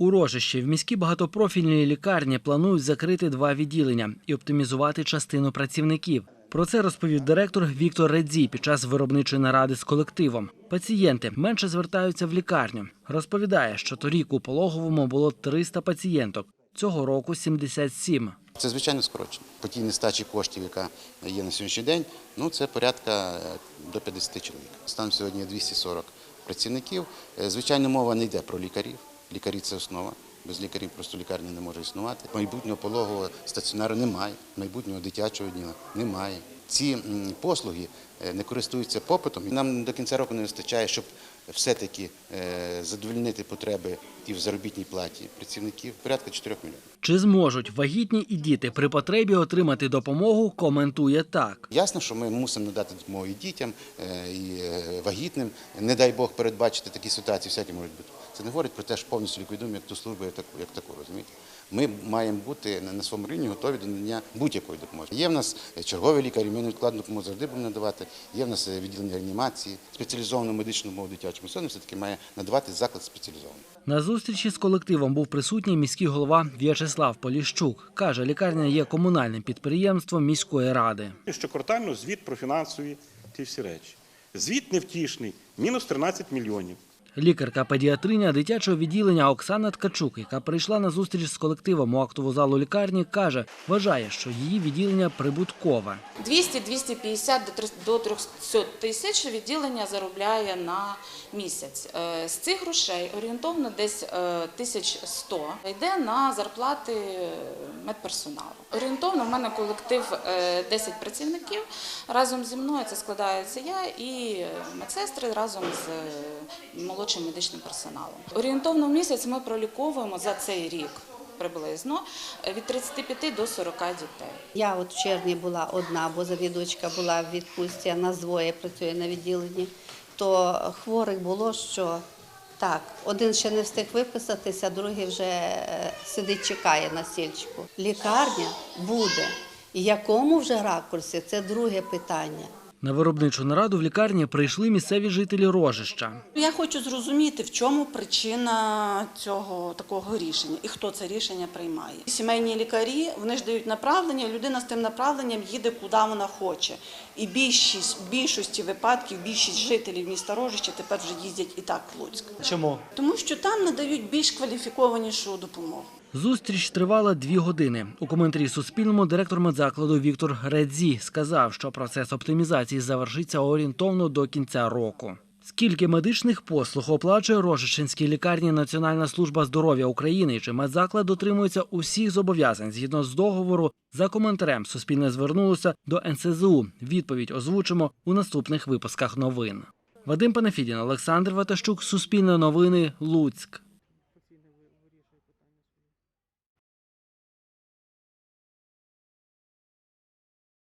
У Рожищі в міській багатопрофільній лікарні планують закрити два відділення і оптимізувати частину працівників. Про це розповів директор Віктор Редзі під час виробничої наради з колективом. Пацієнти менше звертаються в лікарню. Розповідає, що торік у пологовому було 300 пацієнток, цього року 77. Це звичайно скорочення. По тій нестачі коштів, яка є на сьогоднішній день, ну це порядка е, до 50 чоловік. Станом сьогодні 240 працівників. Е, Звичайно, мова не йде про лікарів. Лікарі це основа. Без лікарів просто лікарня не може існувати. Майбутнього пологового стаціонару немає, майбутнього дитячого дня немає. Ці послуги е, не користуються попитом. Нам до кінця року не вистачає, щоб все-таки е, задовольнити потреби і в заробітній платі працівників порядка 4 мільйонів. Чи зможуть вагітні і діти при потребі отримати допомогу, коментує так. Ясно, що ми мусимо надати допомогу і дітям, е, і вагітним. Не дай Бог передбачити такі ситуації, всякі можуть бути. Це не говорить про те, що повністю ліквідуємо як ту службу, як таку, як таку розумієте. Ми маємо бути на- своєму рівні готові до надання будь-якої допомоги. Є в нас чергові лікарі, ми невідкладну допомогу завжди будемо надавати. Є в нас е, відділення реанімації, спеціалізовану медичну допомогу дитячому сьогодні все-таки має надавати заклад спеціалізований. На зустрічі з колективом був присутній міський голова В'ячеслав Поліщук. Каже, лікарня є комунальним підприємством міської ради. Щоквартально звіт про фінансові ті всі речі. Звіт невтішний, мінус 13 мільйонів. Лікарка педіатриня дитячого відділення Оксана Ткачук, яка прийшла на зустріч з колективом у актову залу лікарні, каже, вважає, що її відділення прибуткове. 200-250 до 300 до 300 тисяч відділення заробляє на місяць. Е, З цих грошей орієнтовно десь е, 1100 йде на зарплати медперсоналу. Орієнтовно в мене колектив е, 10 працівників. Разом зі мною це складається я і медсестри разом з е, молодшим медичним персоналом. Орієнтовно в місяць ми проліковуємо за цей рік приблизно е, від 35 до 40 дітей. Я от в червні була одна, бо завідувачка була в відпустці, а нас двоє працює на відділенні. То хворих було, що так, один ще не встиг виписатися, другий вже е, сидить, чекає на стільчику. Лікарня буде. І якому вже ракурсі це друге питання. На виробничу нараду в лікарні прийшли місцеві жителі Рожища. Я хочу зрозуміти, в чому причина цього такого рішення і хто це рішення приймає. Сімейні лікарі вони ж дають направлення, людина з тим направленням їде куди вона хоче. І більшість більшості випадків, більшість жителів міста Рожища тепер вже їздять і так в Луцьк. Чому? Тому що там надають більш кваліфікованішу допомогу. Зустріч тривала дві години. У коментарі Суспільному директор медзакладу Віктор Редзі сказав, що процес оптимізації завершиться орієнтовно до кінця року. Скільки медичних послуг оплачує Рожичинській лікарні Національна служба здоров'я України, чи медзаклад дотримується усіх зобов'язань згідно з договору, за коментарем Суспільне звернулося до НСЗУ. Відповідь озвучимо у наступних випусках новин. Вадим Панафідін, Олександр Ватащук, Суспільне новини, Луцьк.